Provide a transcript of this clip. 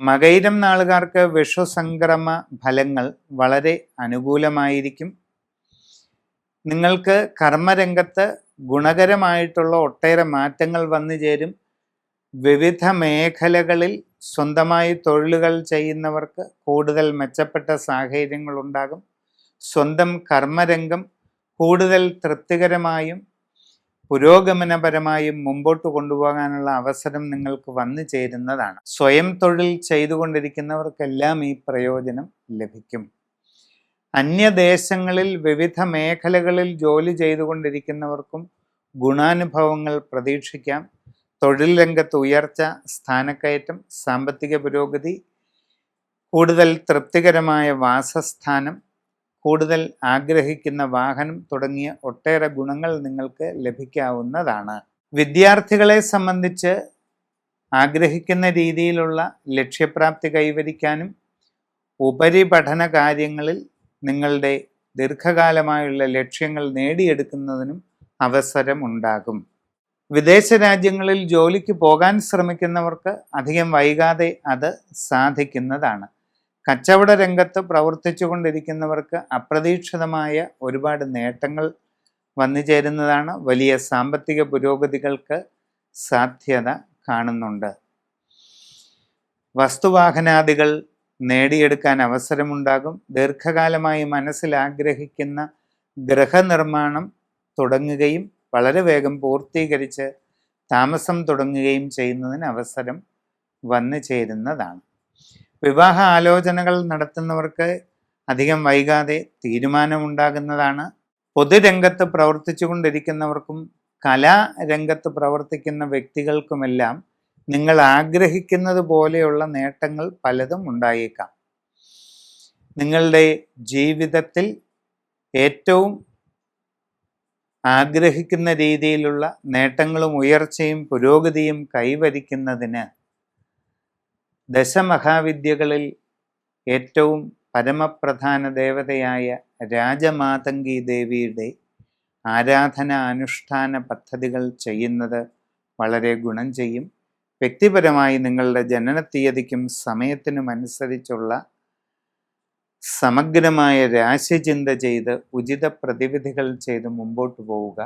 മകയിരം നാളുകാർക്ക് വിഷുസംക്രമ ഫലങ്ങൾ വളരെ അനുകൂലമായിരിക്കും. നിങ്ങൾക്ക് കർമ്മരംഗത്ത് ഗുണകരമായിട്ടുള്ള ഒട്ടേറെ മാറ്റങ്ങൾ വന്നു ചേരും. വിവിധ മേഖലകളിൽ സ്വന്തമായി തൊഴിലുകൾ ചെയ്യുന്നവർക്ക് കൂടുതൽ മെച്ചപ്പെട്ട സാഹചര്യങ്ങളുണ്ടാകും. സ്വന്തം കർമ്മരംഗം കൂടുതൽ തൃപ്തികരമായും പുരോഗമനപരമായും മുമ്പോട്ട് കൊണ്ടുപോകാനുള്ള അവസരം നിങ്ങൾക്ക് വന്നു ചേരുന്നതാണ്. സ്വയം തൊഴിൽ ചെയ്തുകൊണ്ടിരിക്കുന്നവർക്കെല്ലാം ഈ പ്രയോജനം ലഭിക്കും. അന്യദേശങ്ങളിൽ വിവിധ മേഖലകളിൽ ജോലി ചെയ്തുകൊണ്ടിരിക്കുന്നവർക്കും ഗുണാനുഭവങ്ങൾ പ്രതീക്ഷിക്കാം. തൊഴിൽ രംഗത്ത് ഉയർച്ച സ്ഥാനക്കയറ്റം സാമ്പത്തിക പുരോഗതി കൂടുതൽ തൃപ്തികരമായ വാസസ്ഥാനം കൂടുതൽ ആഗ്രഹിക്കുന്ന വാഹനം തുടങ്ങിയ ഒട്ടേറെ ഗുണങ്ങൾ നിങ്ങൾക്ക് ലഭിക്കാവുന്നതാണ്. വിദ്യാർത്ഥികളെ സംബന്ധിച്ച് ആഗ്രഹിക്കുന്ന രീതിയിലുള്ള ലക്ഷ്യപ്രാപ്തി കൈവരിക്കാനും ഉപരിപഠന കാര്യങ്ങളിൽ നിങ്ങളുടെ ദീർഘകാലമായുള്ള ലക്ഷ്യങ്ങൾ നേടിയെടുക്കുന്നതിനും അവസരമുണ്ടാകും വിദേശ രാജ്യങ്ങളിൽ ജോലിക്ക് പോകാൻ ശ്രമിക്കുന്നവർക്ക് അധികം വൈകാതെ അത് സാധിക്കുന്നതാണ്. കച്ചവട രംഗത്ത് പ്രവർത്തിച്ചു കൊണ്ടിരിക്കുന്നവർക്ക് അപ്രതീക്ഷിതമായ ഒരുപാട് നേട്ടങ്ങൾ വന്നു ചേരുന്നതാണ് വലിയ സാമ്പത്തിക പുരോഗതികൾക്ക് സാധ്യത കാണുന്നുണ്ട്. വസ്തുവാഹനാദികൾ നേടിയെടുക്കാൻ അവസരമുണ്ടാകും. ദീർഘകാലമായി മനസ്സിൽ ആഗ്രഹിക്കുന്ന ഗൃഹനിർമ്മാണം തുടങ്ങുകയും വളരെ വേഗം പൂർത്തീകരിച്ച് താമസം തുടങ്ങുകയും ചെയ്യുന്നതിന് അവസരം വന്നു ചേരുന്നതാണ്. വിവാഹ ആലോചനകൾ നടത്തുന്നവർക്ക് അധികം വൈകാതെ തീരുമാനമുണ്ടാകുന്നതാണ്. പൊതുരംഗത്ത് പ്രവർത്തിച്ചു കൊണ്ടിരിക്കുന്നവർക്കും കലാരംഗത്ത് പ്രവർത്തിക്കുന്ന വ്യക്തികൾക്കുമെല്ലാം നിങ്ങൾ ആഗ്രഹിക്കുന്നത് പോലെയുള്ള നേട്ടങ്ങൾ പലതും ഉണ്ടായേക്കാം. നിങ്ങളുടെ ജീവിതത്തിൽ ഏറ്റവും ആഗ്രഹിക്കുന്ന രീതിയിലുള്ള നേട്ടങ്ങളും ഉയർച്ചയും പുരോഗതിയും കൈവരിക്കുന്നതിന് ദശമഹാവിദ്യകളിൽ ഏറ്റവും പരമപ്രധാന ദേവതയായ രാജമാതങ്കി ദേവിയുടെ ആരാധന അനുഷ്ഠാന പദ്ധതികൾ ചെയ്യുന്നത് വളരെ ഗുണം ചെയ്യും. വ്യക്തിപരമായി നിങ്ങളുടെ ജനന തീയതിക്കും സമയത്തിനും അനുസരിച്ചുള്ള സമഗ്രമായ രാശിചിന്ത ചെയ്ത് ഉചിത പ്രതിവിധികൾ ചെയ്ത് മുമ്പോട്ട് പോവുക.